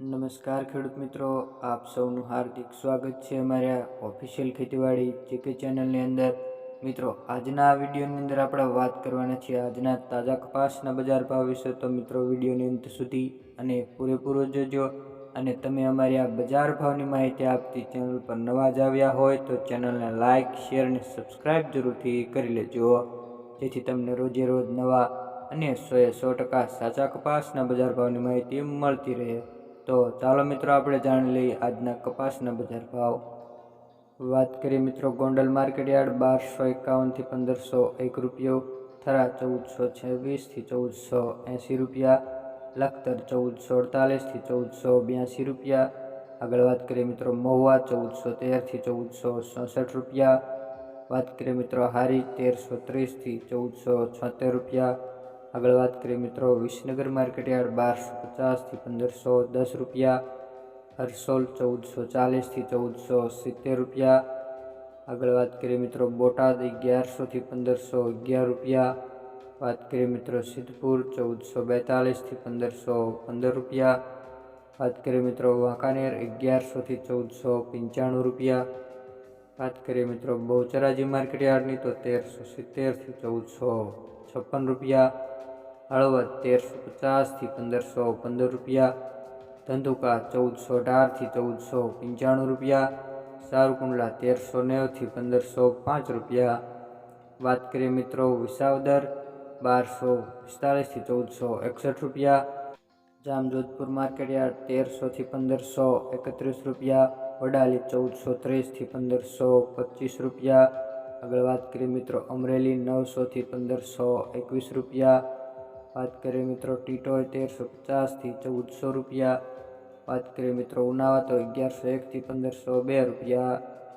નમસ્કાર ખેડૂત મિત્રો, આપ સૌનું હાર્દિક સ્વાગત છે અમારા ઓફિશિયલ ખેતીવાડી જીકે ચેનલની અંદર. મિત્રો, આજના વિડીયોની અંદર આપણે વાત કરવાના છીએ આજના તાજા કપાસના બજાર ભાવ વિશે. તો મિત્રો વિડીયોની અંત સુધી અને પૂરેપૂરો જોજો. અને તમે અમારી આ બજાર ભાવની માહિતી આપતી ચેનલ પર નવા જ આવ્યા હોય તો ચેનલને લાઇક શેર અને સબસ્ક્રાઈબ જરૂરથી કરી લેજો. જેથી તમને રોજે રોજ નવા અને સોએ સો ટકા સાચા કપાસના બજાર ભાવની માહિતી મળતી રહે. તો ચાલો મિત્રો આપણે જાણી લઈએ આજના કપાસના બજાર ભાવ. વાત કરીએ મિત્રો ગોંડલ માર્કેટ યાર્ડ બારસો એકાવનથી પંદરસો એક રૂપિયો, થરા ચૌદસો છવ્વીસથી ચૌદસો એંસી રૂપિયા, લખતર ચૌદસો અડતાલીસથી ચૌદસો બ્યાસી રૂપિયા. આગળ વાત કરીએ મિત્રો મહુવા ચૌદસો તેરથી ચૌદસો ચોસઠ રૂપિયા. વાત કરીએ મિત્રો હારી તેરસો ત્રીસથી ચૌદસો છોતેર રૂપિયા. આગળ વાત કરીએ મિત્રો, વિસનગર માર્કેટ યાર્ડ બારસો પચાસથી પંદરસો દસ રૂપિયા હરસોલ ચૌદસો ચાલીસથી ચૌદસો સિત્તેર રૂપિયા. આગળ વાત કરીએ મિત્રો, બોટાદ અગિયારસોથી પંદરસો અગિયાર રૂપિયા. વાત કરીએ મિત્રો, સિદ્ધપુર ચૌદસો બેતાલીસથી પંદરસો પંદર રૂપિયા. વાત કરીએ મિત્રો, વાંકાનેર અગિયારસોથી ચૌદસો પંચાણું રૂપિયા. વાત કરીએ મિત્રો, બહુચરાજી માર્કેટ યાર્ડની તો તેરસો સિત્તેરથી ચૌદસો છપ્પન રૂપિયા. હળવદ તેરસો પચાસથી પંદરસો પંદર રૂપિયા, ધંધુકા ચૌદસો અઢારથી ચૌદસો પંચાણું રૂપિયા, સારુકુંડલા તેરસો નેવથી પંદરસો પાંચ રૂપિયા. વાત કરીએ મિત્રો વિસાવદર, બારસો પિસ્તાળીસથી ચૌદસો એકસઠ રૂપિયા. જામજોધપુર માર્કેટયાર્ડ તેરસોથી પંદરસો એકત્રીસ રૂપિયા. વડાલી ચૌદસો ત્રીસથી પંદરસો પચીસ રૂપિયા. આગળ વાત કરીએ મિત્રો અમરેલી નવસોથી પંદરસો એકવીસ રૂપિયા. વાત કરીએ મિત્રો ટીટોય તેરસો પચાસથી ચૌદસો રૂપિયા. વાત કરીએ મિત્રો ઉનાવા તો અગિયારસો એકથી પંદરસો બે રૂપિયા.